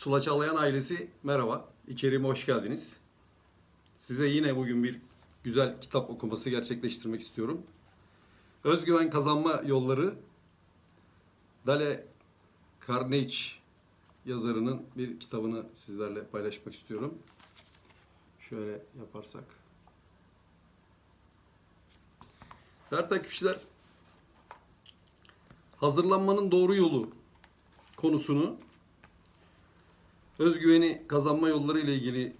Pusula Çalayan ailesi merhaba. İçeriğime hoş geldiniz. Size yine bugün bir güzel kitap okuması gerçekleştirmek istiyorum. Özgüven Kazanma Yolları Dale Carnegie yazarının bir kitabını sizlerle paylaşmak istiyorum. Şöyle yaparsak. Değerli takipçiler, hazırlanmanın doğru yolu konusunu özgüveni kazanma yolları ile ilgili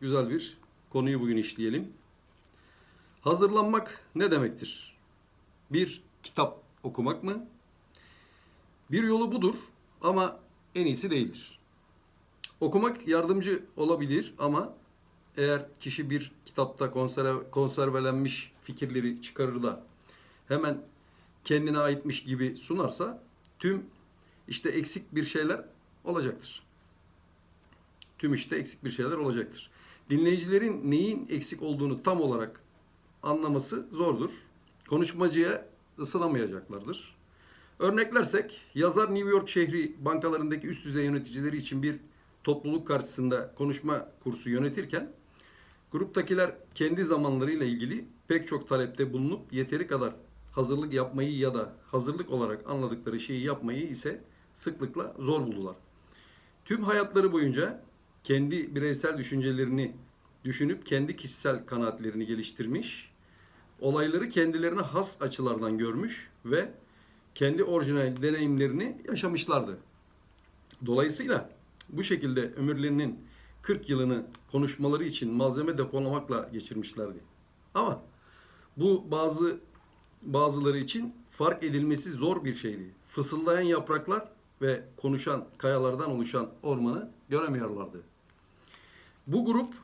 güzel bir konuyu bugün işleyelim. Hazırlanmak ne demektir? Bir kitap okumak mı? Bir yolu budur ama en iyisi değildir. Okumak yardımcı olabilir ama eğer kişi bir kitapta konserve, konservelenmiş fikirleri çıkarır da hemen kendine aitmiş gibi sunarsa tüm işte eksik bir şeyler olacaktır. Tüm işte eksik bir şeyler olacaktır. Dinleyicilerin neyin eksik olduğunu tam olarak anlaması zordur. Konuşmacıya ısınamayacaklardır. Örneklersek yazar New York şehri bankalarındaki üst düzey yöneticileri için bir topluluk karşısında konuşma kursu yönetirken gruptakiler kendi zamanlarıyla ilgili pek çok talepte bulunup yeteri kadar hazırlık yapmayı ya da hazırlık olarak anladıkları şeyi yapmayı ise sıklıkla zor buldular. Tüm hayatları boyunca kendi bireysel düşüncelerini düşünüp kendi kişisel kanaatlerini geliştirmiş, olayları kendilerine has açılardan görmüş ve kendi orijinal deneyimlerini yaşamışlardı. Dolayısıyla bu şekilde ömürlerinin 40 yılını konuşmaları için malzeme depolamakla geçirmişlerdi. Ama bu bazı bazıları için fark edilmesi zor bir şeydi. Fısıldayan yapraklar ve konuşan kayalardan oluşan ormanı göremiyorlardı. Bu grup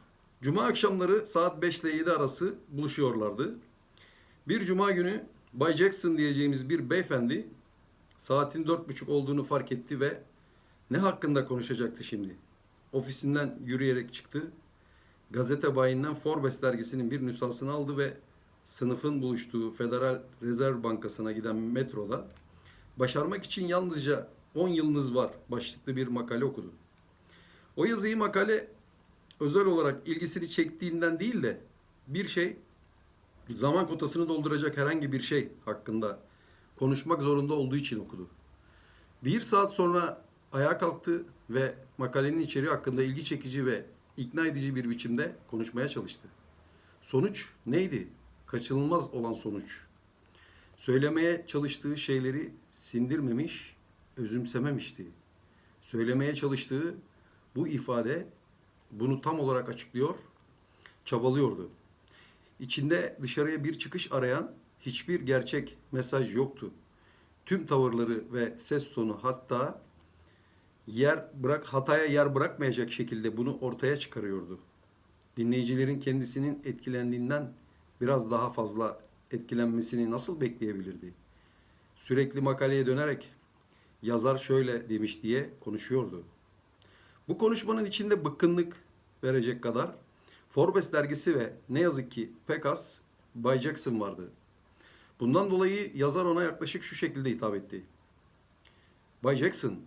cuma akşamları saat 5 ile 7 arası buluşuyorlardı. Bir cuma günü Bay Jackson diyeceğimiz bir beyefendi saatin dört buçuk olduğunu fark etti ve ne hakkında konuşacaktı şimdi? Ofisinden yürüyerek çıktı. Gazete bayinden Forbes dergisinin bir nüshasını aldı ve sınıfın buluştuğu Federal Rezerv Bankası'na giden metroda başarmak için yalnızca 10 yılınız var başlıklı bir makale okudu. O yazıyı makale özel olarak ilgisini çektiğinden değil de bir şey zaman kotasını dolduracak herhangi bir şey hakkında konuşmak zorunda olduğu için okudu. Bir saat sonra ayağa kalktı ve makalenin içeriği hakkında ilgi çekici ve ikna edici bir biçimde konuşmaya çalıştı. Sonuç neydi? Kaçınılmaz olan sonuç. Söylemeye çalıştığı şeyleri sindirmemiş, özümsememişti. Söylemeye çalıştığı bu ifade bunu tam olarak açıklıyor, çabalıyordu. İçinde dışarıya bir çıkış arayan hiçbir gerçek mesaj yoktu. Tüm tavırları ve ses tonu hatta yer bırak hataya yer bırakmayacak şekilde bunu ortaya çıkarıyordu. Dinleyicilerin kendisinin etkilendiğinden biraz daha fazla etkilenmesini nasıl bekleyebilirdi? Sürekli makaleye dönerek yazar şöyle demiş diye konuşuyordu. Bu konuşmanın içinde bıkkınlık verecek kadar Forbes dergisi ve ne yazık ki pek az Bay Jackson vardı. Bundan dolayı yazar ona yaklaşık şu şekilde hitap etti. Bay Jackson,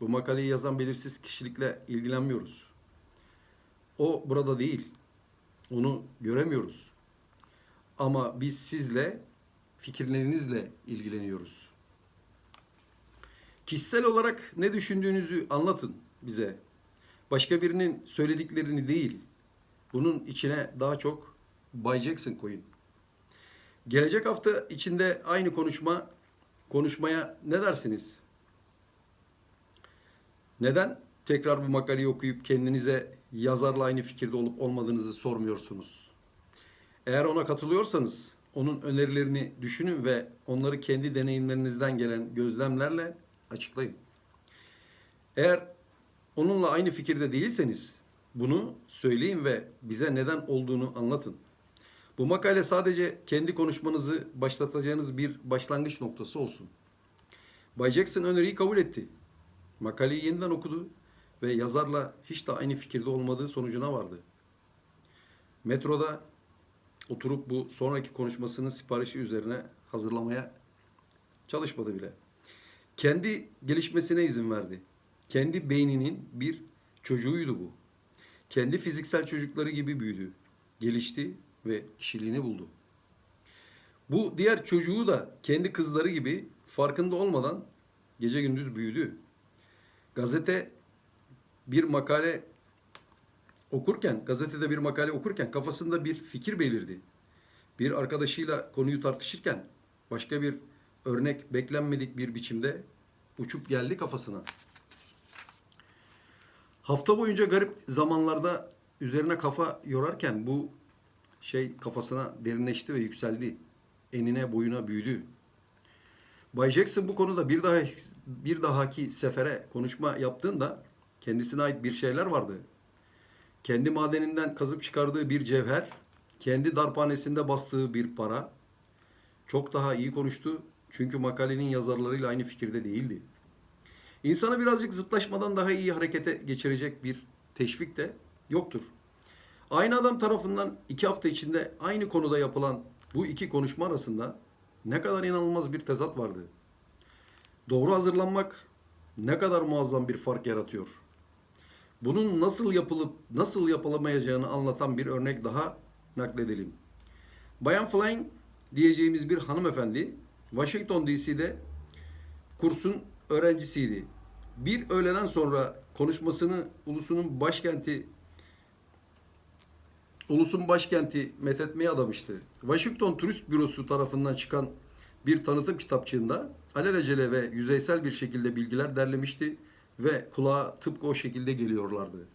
bu makaleyi yazan belirsiz kişilikle ilgilenmiyoruz. O burada değil. Onu göremiyoruz. Ama biz sizle, fikirlerinizle ilgileniyoruz. Kişisel olarak ne düşündüğünüzü anlatın bize. Başka birinin söylediklerini değil, bunun içine daha çok Bay Jackson koyun. Gelecek hafta içinde aynı konuşma konuşmaya ne dersiniz? Neden tekrar bu makaleyi okuyup kendinize yazarla aynı fikirde olup olmadığınızı sormuyorsunuz? Eğer ona katılıyorsanız onun önerilerini düşünün ve onları kendi deneyimlerinizden gelen gözlemlerle açıklayın. Eğer onunla aynı fikirde değilseniz bunu söyleyin ve bize neden olduğunu anlatın. Bu makale sadece kendi konuşmanızı başlatacağınız bir başlangıç noktası olsun. Bay Jackson öneriyi kabul etti. Makaleyi yeniden okudu ve yazarla hiç de aynı fikirde olmadığı sonucuna vardı. Metroda oturup bu sonraki konuşmasının siparişi üzerine hazırlamaya çalışmadı bile. Kendi gelişmesine izin verdi. Kendi beyninin bir çocuğuydu bu. Kendi fiziksel çocukları gibi büyüdü, gelişti ve kişiliğini buldu. Bu diğer çocuğu da kendi kızları gibi farkında olmadan gece gündüz büyüdü. Gazete bir makale okurken, gazetede bir makale okurken kafasında bir fikir belirdi. Bir arkadaşıyla konuyu tartışırken başka bir örnek beklenmedik bir biçimde uçup geldi kafasına. Hafta boyunca garip zamanlarda üzerine kafa yorarken bu şey kafasına derinleşti ve yükseldi. Enine boyuna büyüdü. Bay Jackson bu konuda bir daha bir dahaki sefere konuşma yaptığında kendisine ait bir şeyler vardı. Kendi madeninden kazıp çıkardığı bir cevher, kendi darphanesinde bastığı bir para. Çok daha iyi konuştu çünkü makalenin yazarlarıyla aynı fikirde değildi. İnsanı birazcık zıtlaşmadan daha iyi harekete geçirecek bir teşvik de yoktur. Aynı adam tarafından iki hafta içinde aynı konuda yapılan bu iki konuşma arasında ne kadar inanılmaz bir tezat vardı. Doğru hazırlanmak ne kadar muazzam bir fark yaratıyor. Bunun nasıl yapılıp nasıl yapılamayacağını anlatan bir örnek daha nakledelim. Bayan Flynn diyeceğimiz bir hanımefendi Washington DC'de kursun öğrencisiydi. Bir öğleden sonra konuşmasını ulusunun başkenti ulusun başkenti methetmeye adamıştı. Washington Turist Bürosu tarafından çıkan bir tanıtım kitapçığında alelacele ve yüzeysel bir şekilde bilgiler derlemişti ve kulağa tıpkı o şekilde geliyorlardı.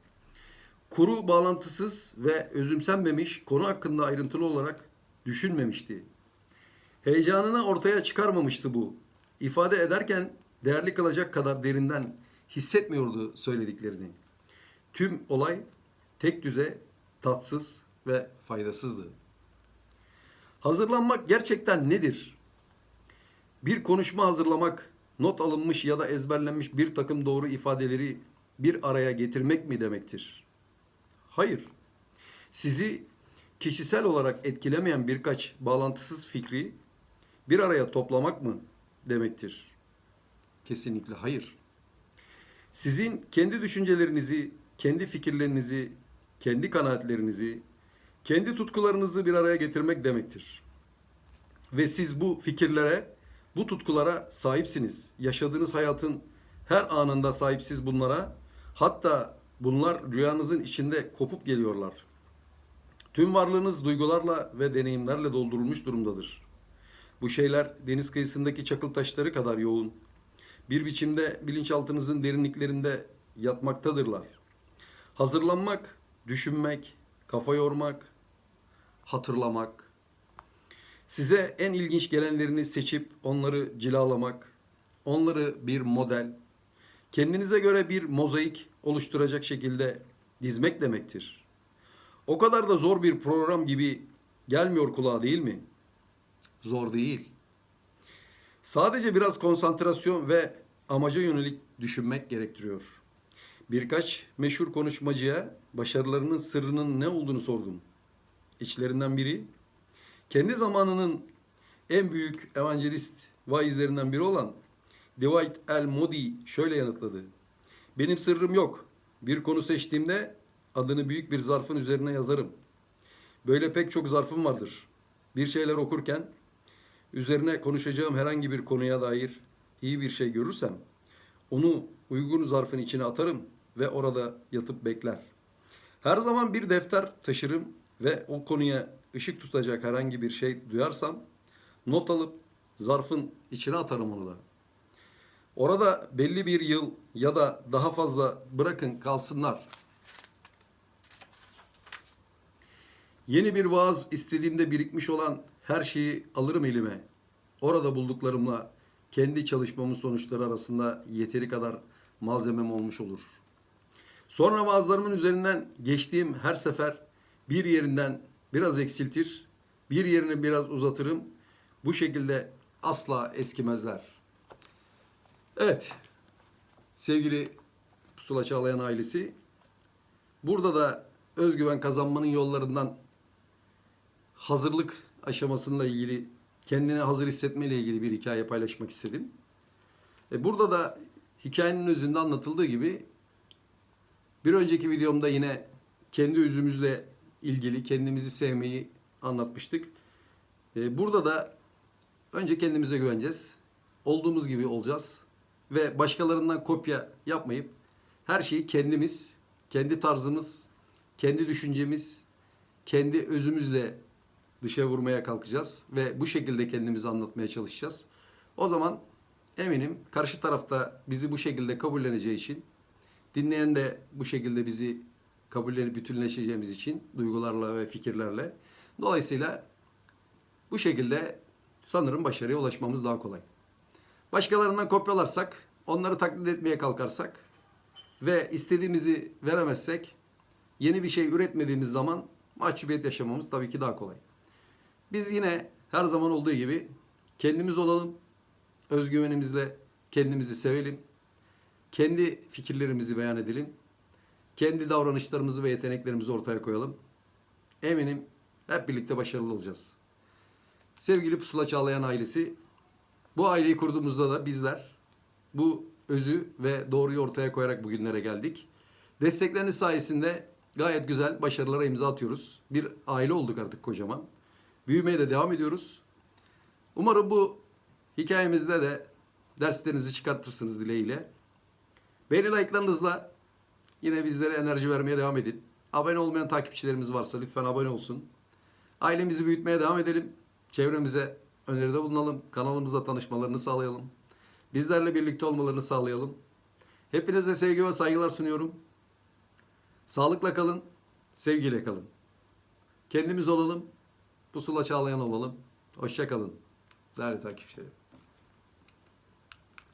Kuru, bağlantısız ve özümsenmemiş konu hakkında ayrıntılı olarak düşünmemişti. Heyecanını ortaya çıkarmamıştı bu. İfade ederken değerli kılacak kadar derinden hissetmiyordu söylediklerini. Tüm olay tek düze, tatsız ve faydasızdı. Hazırlanmak gerçekten nedir? Bir konuşma hazırlamak, not alınmış ya da ezberlenmiş bir takım doğru ifadeleri bir araya getirmek mi demektir? Hayır. Sizi kişisel olarak etkilemeyen birkaç bağlantısız fikri bir araya toplamak mı demektir? Kesinlikle hayır. Sizin kendi düşüncelerinizi, kendi fikirlerinizi, kendi kanaatlerinizi, kendi tutkularınızı bir araya getirmek demektir. Ve siz bu fikirlere, bu tutkulara sahipsiniz. Yaşadığınız hayatın her anında sahipsiz bunlara. Hatta bunlar rüyanızın içinde kopup geliyorlar. Tüm varlığınız duygularla ve deneyimlerle doldurulmuş durumdadır. Bu şeyler deniz kıyısındaki çakıl taşları kadar yoğun. Bir biçimde bilinçaltınızın derinliklerinde yatmaktadırlar. Hazırlanmak, düşünmek, kafa yormak, hatırlamak, size en ilginç gelenlerini seçip onları cilalamak, onları bir model, kendinize göre bir mozaik oluşturacak şekilde dizmek demektir. O kadar da zor bir program gibi gelmiyor kulağa değil mi? Zor değil. Sadece biraz konsantrasyon ve amaca yönelik düşünmek gerektiriyor. Birkaç meşhur konuşmacıya başarılarının sırrının ne olduğunu sordum. İçlerinden biri kendi zamanının en büyük evangelist vaizlerinden biri olan Dwight L. Moody şöyle yanıtladı. Benim sırrım yok. Bir konu seçtiğimde adını büyük bir zarfın üzerine yazarım. Böyle pek çok zarfım vardır. Bir şeyler okurken üzerine konuşacağım herhangi bir konuya dair iyi bir şey görürsem onu uygun zarfın içine atarım ve orada yatıp bekler. Her zaman bir defter taşırım ve o konuya ışık tutacak herhangi bir şey duyarsam not alıp zarfın içine atarım onu da. Orada belli bir yıl ya da daha fazla bırakın kalsınlar. Yeni bir vaaz istediğimde birikmiş olan her şeyi alırım elime. Orada bulduklarımla kendi çalışmamın sonuçları arasında yeteri kadar malzemem olmuş olur. Sonra vaazlarımın üzerinden geçtiğim her sefer bir yerinden biraz eksiltir, bir yerini biraz uzatırım. Bu şekilde asla eskimezler. Evet, sevgili Pusula Çağlayan ailesi, burada da özgüven kazanmanın yollarından hazırlık aşamasıyla ilgili, kendini hazır hissetmeyle ilgili bir hikaye paylaşmak istedim. E burada da hikayenin özünde anlatıldığı gibi bir önceki videomda yine kendi özümüzle ilgili kendimizi sevmeyi anlatmıştık. Ee, Burada da önce kendimize güveneceğiz. Olduğumuz gibi olacağız. Ve başkalarından kopya yapmayıp her şeyi kendimiz, kendi tarzımız, kendi düşüncemiz, kendi özümüzle dışa vurmaya kalkacağız. Ve bu şekilde kendimizi anlatmaya çalışacağız. O zaman eminim karşı tarafta bizi bu şekilde kabulleneceği için dinleyen de bu şekilde bizi kabullenip bütünleşeceğimiz için duygularla ve fikirlerle. Dolayısıyla bu şekilde sanırım başarıya ulaşmamız daha kolay. Başkalarından kopyalarsak, onları taklit etmeye kalkarsak ve istediğimizi veremezsek yeni bir şey üretmediğimiz zaman mahcubiyet yaşamamız tabii ki daha kolay. Biz yine her zaman olduğu gibi kendimiz olalım, özgüvenimizle kendimizi sevelim, kendi fikirlerimizi beyan edelim, kendi davranışlarımızı ve yeteneklerimizi ortaya koyalım. Eminim hep birlikte başarılı olacağız. Sevgili Pusula Çağlayan ailesi, bu aileyi kurduğumuzda da bizler bu özü ve doğruyu ortaya koyarak bugünlere geldik. Destekleriniz sayesinde gayet güzel başarılara imza atıyoruz. Bir aile olduk artık kocaman. Büyümeye de devam ediyoruz. Umarım bu hikayemizde de derslerinizi çıkartırsınız dileğiyle. Beğeni like'larınızla yine bizlere enerji vermeye devam edin. Abone olmayan takipçilerimiz varsa lütfen abone olsun. Ailemizi büyütmeye devam edelim. Çevremize öneride bulunalım. Kanalımızla tanışmalarını sağlayalım. Bizlerle birlikte olmalarını sağlayalım. Hepinize sevgi ve saygılar sunuyorum. Sağlıkla kalın, sevgiyle kalın. Kendimiz olalım, pusula çağlayan olalım. Hoşça kalın değerli takipçilerim.